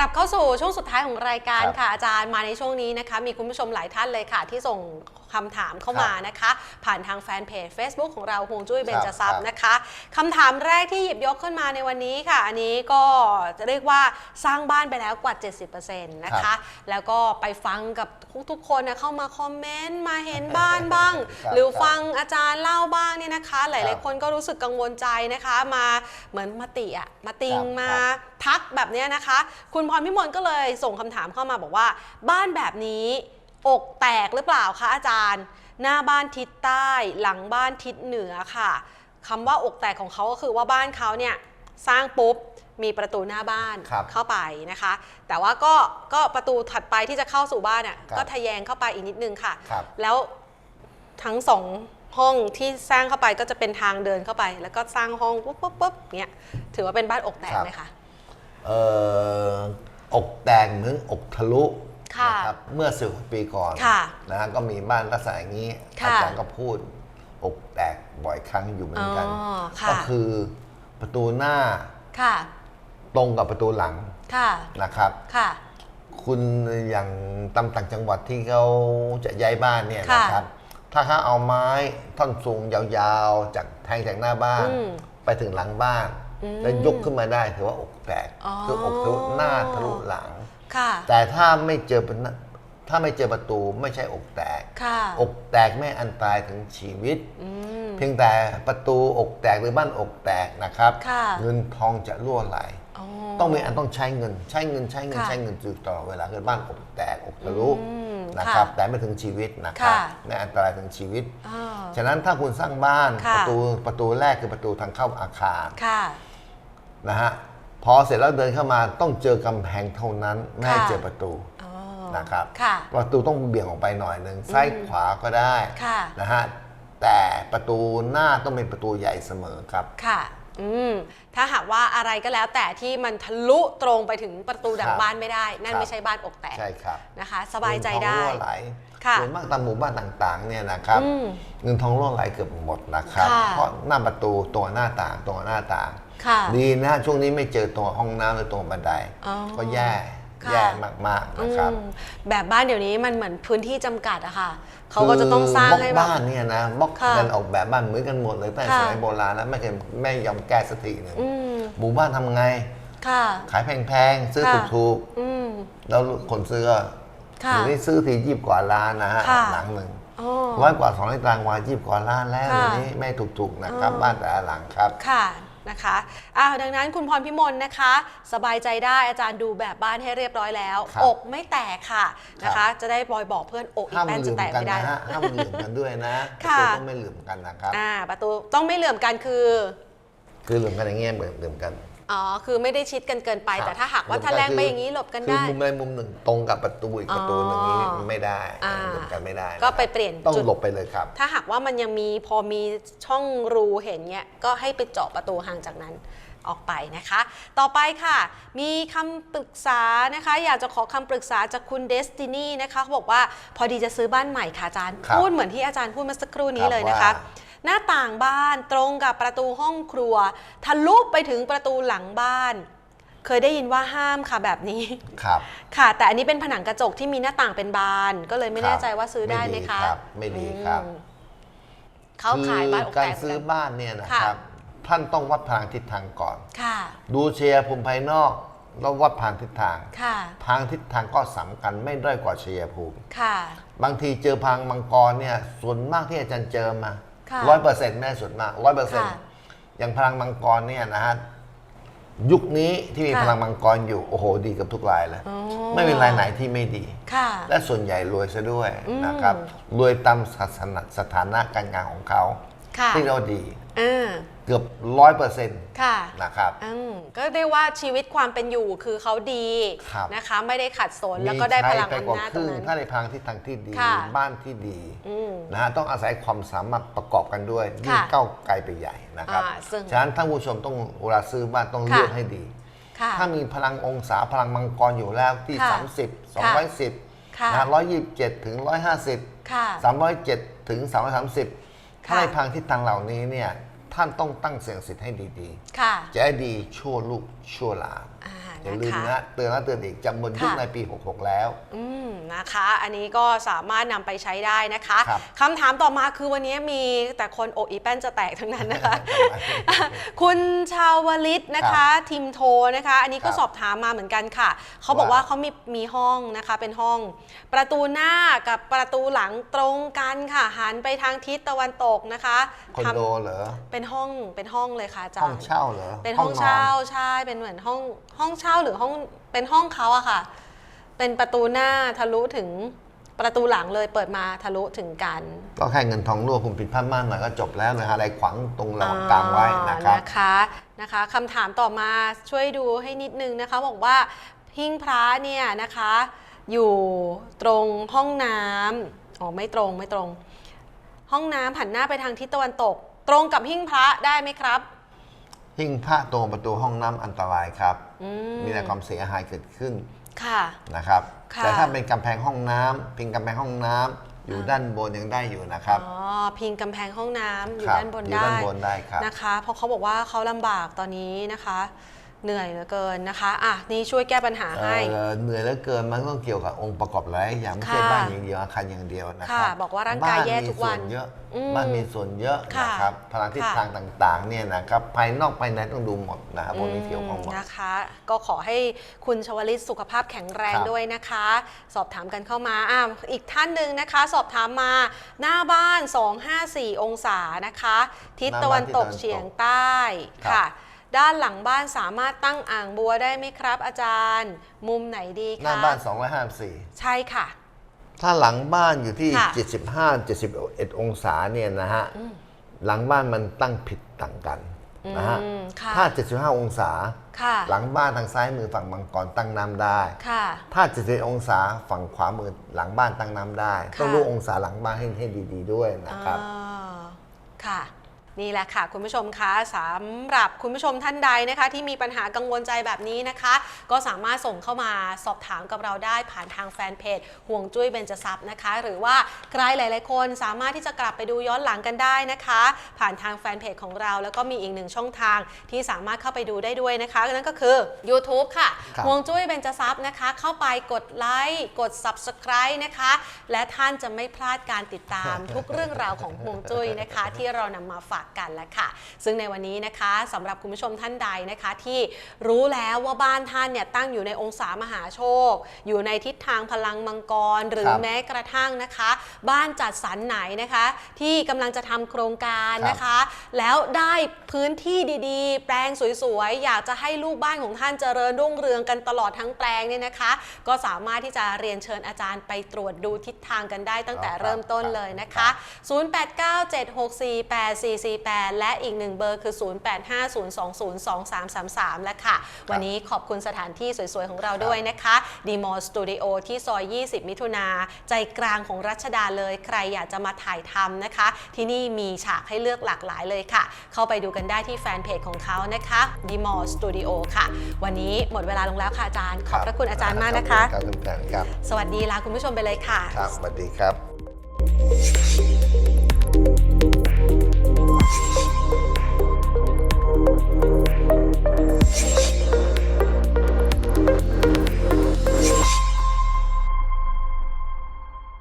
ลับเข้าสู่ช่วงสุดท้ายของรายการครับค่ะอาจารย์มาในช่วงนี้นะคะ มีคุณผู้ชมหลายท่านเลยค่ะ ที่ส่ง คำถามเข้ามานะคะ ผ่านทางแฟนเพจ Facebook ของเราฮวงจุ้ยเบญจทรัพครัย์บนะคะคำถามแรกที่หยิบยกขึ้นมาในวันนี้ค่ะ อันนี้ก็จะเรียกว่าสร้างบ้านไปแล้วกว่า 70%นะครัคะบแล้วก็ไปฟังกับทุกๆคนนะเข้ามาคอมเมนต์มาเห็นบ้านบ้างครับหรือครับฟังอาจารย์เล่าบ้างเนี่ยนะคะหครัลายบๆคนก็รู้สึกกังวลใจนะคะมาเหมือนมาติอะมาติงครับมาครับทักแบบเนี้ยนะคะ คุณพรพิมลก็เลยส่งคำถามเข้ามาบอกว่า บ้านแบบนี้ อกแตกหรือเปล่าคะอาจารย์ หน้าบ้านทิศใต้ หลังบ้านทิศเหนือค่ะคำว่าอกแตกของเขาก็คือว่าบ้านเขาเนี่ยสร้างปุ๊บมีประตูหน้าบ้านครับเข้าไปนะคะ แต่ว่าก็ก็ประตูถัดไปที่จะเข้าสู่บ้านอะครับก็ทะแยงเข้าไปอีกนิดนึงค่ะ ครับ แล้วทั้งสองห้องที่สร้างเข้าไปก็จะเป็นทางเดินเข้าไป แล้วก็สร้างห้องปุ๊บปุ๊บปุ๊บเนี่ยถือว่าเป็นบ้านอกแตกครับไหมคะ เอ่ออกแตกเหมือนอกทะลุ ค่ะนะครับเมื่อสิบปีก่อนค่ะนะฮะก็มีบ้านลักษณะอย่างนี้ค่ะอาจารย์ก็พูดอกแตกบ่อยครั้งอยู่เหมือนกัน อ๋อค่ะ ก็คือประตูหน้าค่ะ ตรงกับประตูหลังค่ะ นะครับ ค่ะ คุณอย่างตำต่างจังหวัดที่เขาจะย้ายบ้านเนี่ยค่ะนะครับ ถ้าเขาเอาไม้ท่อนสูงยาวๆ จากแทงจากหน้าบ้าน อืมไปถึงหลังบ้าน อืมแล้วยกขึ้นมาได้ถือว่าอกแตกอ๋อ คืออกทะลุหน้าทะลุหลัง ค่ะ แต่ถ้าไม่เจอเป็นหน้าถ้าไม่เจอประตูไม่ใช่อกแตก ค่ะ อกแตกไม่อันตรายถึงชีวิต อืม เพียงแต่ประตูอกแตกหรือบ้านอกแตกนะครับ ค่ะ เงินทองจะรั่วไหล อ๋อ ต้องมีอันต้องใช้เงิน ใช้เงินใช้เงินค่ะใช้เงินอยู่ตลอดเวลาคือบ้านอกแตกอกทะลุอืมนะครับ ค่ะแต่ไม่ถึงชีวิตนะครับค่ะ ไม่อันตรายถึงชีวิตอ๋อฉะนั้นถ้าคุณสร้างบ้านค่ะประตูประตูแรกคือประตูทางเข้าอาคารค่ะ นะฮะ พอเสร็จแล้วเดินเข้ามาต้องเจอกำแพงเท่านั้นไม่ให้ค่ะเจอประตูอ๋อนะครับค่ะประตูต้องเบี่ยงออกไปหน่อยหนึ่งซ้ายขวาก็ได้ค่ะนะฮะแต่ประตูหน้าต้องเป็นประตูใหญ่เสมอครับค่ะอืมถ้าหากว่าอะไรก็แล้วแต่ที่มันทะลุตรงไปถึงประตูดังครับบ้านไม่ได้ นั่นครับไม่ใช่บ้านอกแตกใช่ครับนะคะ สบายใจได้ เงินทองรั่วไหลค่ะส่วนมากตามหมู่บ้านต่างๆเนี่ยนะครับอืมเงินทองรั่วไหลเกือบหมดนะครับค่ะเพราะหน้าประตูตัวหน้าต่างตัวหน้าต่างค่ะดีนะช่วงนี้ไม่เจอตัวห้องน้ำหรือตัวบันไดอ๋อก็แย่ค่ะแย่มากๆนะครับอืมแบบบ้านเดี๋ยวนี้มันเหมือนพื้นที่จำกัดอะค่ะเขาก็จะต้องสร้างคืให้บแบล็อกบบ้านเนี่ยนะบล็อกค่ะกันออกแบบบ้านเหมือนกันหมดเลยตั้งแต่ค่ะสมัยโบราณแล้วไม่เคยไม่ยอมแก้สักทีหนึ่งอืมหมู่บ้านทำไงค่ะขายแพงๆซื้อค่ะถูกอืมๆแล้วคนซื้อก็ ค่ะเดี๋ยวนี้ซื้อทียีบกว่าล้านนะฮะค่ะ หลังหนึ่งอ๋อ ร้อยกว่าสองร้อยตารางวายีบกว่าล้านแล้วค่ะเดี๋ยวนี้ไม่ถูกๆนะครับ อ๋อ บ้านแต่ละหลังครับ ค่ะนะคะอ้าวดังนั้นคุณพรพิมลนะคะ สบายใจได้อาจารย์ดูแบบบ้านให้เรียบร้อยแล้ว ครับอกไม่แตกค่ะนะครัคะ บ จะได้บอยบอกเพื่อนอกอีห้ากมแป้นลืจะมแตกกันไม่ได้ นะฮะห้ามลืมกันด้วยนะประค่ะตูต้องไม่ลืมกันนะครับ อ่าประตูต้องไม่เหลื่อมกันคือ คือลืมกันอย่างเงี้ยเหมือนลืมกัน อ๋อ คือไม่ได้ชิดกันเกินไปครับแต่ถ้าหากว่าถ้าแรงไปอย่างนี้หลบกันคือได้มุมใดมุมหนึ่งตรงกับประตูอีกประตูหนึ่งนี้อ๋อไม่ได้อ่าลืมกันไม่ได้นะครับก็ไปเปลี่ยนต้องจุดหลบไปเลยครับ ถ้าหากว่ามันยังมีพอมีช่องรูเห็นเนี้ย ก็ให้ไปเจาะประตูห่างจากนั้นออกไปนะคะ ต่อไปค่ะ มีคำปรึกษานะคะ อยากจะขอคำปรึกษาจากคุณเดสตินีนะคะเขาบอกว่าพอดีจะซื้อบ้านใหม่ค่ะอาจารย์ครับพูดเหมือนที่อาจารย์พูดเมื่อสักครู่นี้ครับเลยนะคะว่า หน้าต่างบ้านตรงกับประตูห้องครัว ทะลุไปถึงประตูหลังบ้าน เคยได้ยินว่าห้ามค่ะแบบนี้ครับ ค่ะ แต่อันนี้เป็นผนังกระจกที่มีหน้าต่างเป็นบาน ก็เลยไม่แน่ใจว่าซื้อได้ไหมคะรับไม่ดีครับอืมเขาขายบ้านอกคือการแตกซื้อเหมืนกัน บ้านเนี่ยนะค่ะ ครับ ท่านต้องวัดพลังทิศทางก่อน ค่ะ ดูเชียร์ภูมิภายนอกแล้ววัดพลังทิศทาง ค่ะ ทางทิศทางก็สำคัญไม่ด้อยกว่าเชียร์ภูมิ ค่ะ บางทีเจอพังมังกรเนี่ยส่วนมากที่อาจารย์เจอมา ค่ะร้อยเปอร์เซ็นต์แม่ส่วนมากร้อยเปอร์เซ็นต์ค่ะอย่างพลังมังกรเนี่ยนะฮะยุคนี้ที่มีค่ะ พลังมังกรอยู่โอ้โหดีกับทุกรายเลย อ๋อไม่มีรายไหนที่ไม่ดี ค่ะ และส่วนใหญ่รวยซะด้วยอืมนะครับรวยตามสถานะสถานะการงานของเขา ค่ะที่เราดีอ่าเกือบร้อยเปอร์เซ็นต์ค่ะ นะครับ อืมก็เรียกว่าชีวิตความเป็นอยู่คือเขาดีครับ นะคะ ไม่ได้ขัดสนแล้วก็ได้พลังมีใช้ไปกว่าอำนาจคตรงรึ่งนั้นถ้าในทางที่ทางที่ดีค่ะ บ้านที่ดีอืม นะฮะต้องอาศัยความสามารถประกอบกันด้วยยิ่งค่ะก้าวไกลไปใหญ่นะครับอ่าซึ่งฉะนั้นท่านผู้ชมต้องเวลาซื้อบ้านต้องค่ะเลือกให้ดี ค่ะ ถ้ามีพลังองศาพลังมังกรอยู่แล้วที่ ค่ะ30ค่ะ210ค่ะ นะ127 ถึง 150 ค่ะ 307 ถึง 330 ถ้าค่ะในทางทิศทางเหล่านี้เนี่ยท่านต้องตั้งเสียงสิทธิ์ให้ดีค่ะ ๆ จะให้ดีชั่วลูกชั่วหลาน อ่า อย่าลืมนะคะนะเตือนแล้วเตือนอีกจะหมดยุคค่ะในปี 66 แล้วอืมนะคะ อันนี้ก็สามารถนำไปใช้ได้นะคะครับคำถามต่อมาคือวันนี้มีแต่คนอกอีแป้นจะแตกทั้งนั้นนะคะทำไมคุณชาวลิตนะครัคะบทีมโทนะคะ อันนี้ก็ครับสอบถามมาเหมือนกันค่ะ เขาบอกว่าว่าเขามีมีห้องนะคะเป็นห้อง ประตูหน้ากับประตูหลังตรงกันค่ะหันไปทางทิศตะวันตกนะคะคอนทำโดเหรอเป็นห้องเป็นห้องเลยค่ะอาจารห้องย์เช่าเหรอเป็นห้องนนเช่าใช่เป็นเหมือนห้องห้องเช่าหรือห้องเป็นห้องเขาอะค่ะ เป็นประตูหน้าทะลุถึงประตูหลังเลยเปิดมาทะลุถึงกันก็แค่เงินทองรั่วคุณปิดผ้าม่านหน่อยก็จบแล้วนะฮะอะไรขวางตรงระหว่างกลางไว้นะครับนะคะนะคะคำถามต่อมาช่วยดูให้นิดนึงนะคะบอกว่าหิ้งพระเนี่ยนะคะ อยู่ตรงห้องน้ำอ๋อไม่ตรงไม่ตรง ห้องน้ำหันหน้าไปทางทิศตะวันตก ตรงกับหิ้งพระได้ไหมครับ หิ้งพระตรงประตูห้องน้ำอันตรายครับ อืมมีแต่ความเสียหายเกิดขึ้นค่ะ นะครับ ค่ะ แต่ถ้าเป็นกำแพงห้องน้ำเพียงกำแพงห้องน้ำอยู่ด้านบนยังได้อยู่นะครับอ๋อพิงกำแพงห้องน้ำอยู่ครับด้านบนอยู่ได้ด้านบนได้ครับ นะคะ เพราะเขาบอกว่าเขาลำบากตอนนี้นะคะ เหนื่อยเหลือเกินนะคะอะนี่ช่วยแก้ปัญหาให้ เอ่อเหนื่อยเหลือเกินมันต้องเกี่ยวกับองค์ประกอบหลายอย่างไม่ใช่ค่ะบ้านอย่างเดียวอาคารอย่างเดียวนะครัค่ะบอกว่าร่างกายแย่ทุกวันบ้มีส่เยอะอืมบ้านมีส่วนเยอะค่ะนะครับพลังทิศค่ะ ทางต่างๆเนี่ยนะครับภายนอกภายในต้องดูหมดนะครับพวกนี้เกี่ยวข้องหมดมนะคะ ก็ขอให้คุณชวลิตสุขภาพแข็งแรงครับ ด้วยนะคะ สอบถามกันเข้ามาอะอีกท่านหนึ่งนะคะ สอบถามมาหน้าบ้าน 254 องศานะคะ ทิศตะวันตกเฉียงใต้ค่ะ ด้านหลังบ้านสามารถตั้งอ่างบัวได้ไหมครับ อาจารย์ มุมไหนดีคะหน้าบ้าน254ใช่ค่ะ ถ้าหลังบ้านอยู่ที่ ค่ะ 75 71 องศาเนี่ยนะฮะหลังบ้านมันตั้งผิดต่างกันนะฮะ อืมค่ะถ้า 75 องศา ค่ะหลังบ้านทางซ้ายมือฝั่งมังกรตั้งน้ำได้ ค่ะ ถ้า71องศาฝั่งขวามือหลังบ้านตั้งน้ำได้ ค่ะ ต้องรู้องศาหลังบ้านให้ให้ดี ๆ ด้วยนะครับ อ่าค่ะ นี่แหละค่ะ คุณผู้ชมคะสำหรับคุณผู้ชมท่านใดนะคะ ที่มีปัญหากังวลใจแบบนี้นะคะ ก็สามารถส่งเข้ามาสอบถามกับเราได้ผ่านทางแฟนเพจห่วงจุ้ยเบญจทรัพย์นะคะ หรือว่าใครหลาย ๆ คนสามารถที่จะกลับไปดูย้อนหลังกันได้นะคะ ผ่านทางแฟนเพจของเราแล้วก็มีอีกหนึ่งช่องทางที่สามารถเข้าไปดูได้ด้วยนะคะนั่นก็คือ YouTube ค่ะครับ ห่วงจุ้ยเบญจทรัพย์นะคะ เข้าไปกดไลค์กด Subscribe นะคะ และท่านจะไม่พลาดการติดตามทุกเรื่องราวของห่วงจุ้ยนะคะ ที่เรานำมาฝากกันแล้วค่ะ ซึ่งในวันนี้นะคะสำหรับคุณผู้ชมท่านใดนะคะที่รู้แล้วว่าบ้านท่านเนี่ยตั้งอยู่ในองศามหาโชค อยู่ในทิศทางพลังมังกร หรือครับแม้กระทั่งนะคะ บ้านจัดสรรไหนนะคะ ที่กำลังจะทำโครงการนะคะ แล้วได้พื้นที่ดีๆ แปลงสวยๆ อยากจะให้ลูกบ้านของท่านเจริญรุ่งเรืองกันตลอดทั้งแปลงเนี่ยนะคะ ก็สามารถที่จะเรียนเชิญอาจารย์ไปตรวจดูทิศทางกันได้ตั้งแต่ครับเริ่มต้นครับเลยนะคะ0897648448 และอีกหนึ่งเบอร์คือ 0850202333 และค่ะ วันนี้ขอบคุณสถานที่สวยๆ ของเราด้วยนะคะดีมอลสตูดิโอที่ซอย 20 มิถุนาใจกลางของรัชดาเลยใครอยากจะมาถ่ายทำนะคะ ที่นี่มีฉากให้เลือกหลากหลายเลยค่ะ เข้าไปดูกันได้ที่แฟนเพจของเขานะคะดีมอลสตูดิโอค่ะ วันนี้หมดเวลาลงแล้วค่ะอาจารย์ ขอบพระคุณอาจารย์มากนะคะ ครับคุณแตนครับ สวัสดีลาคุณผู้ชมไปเลยค่ะ ครับสวัสดีครับ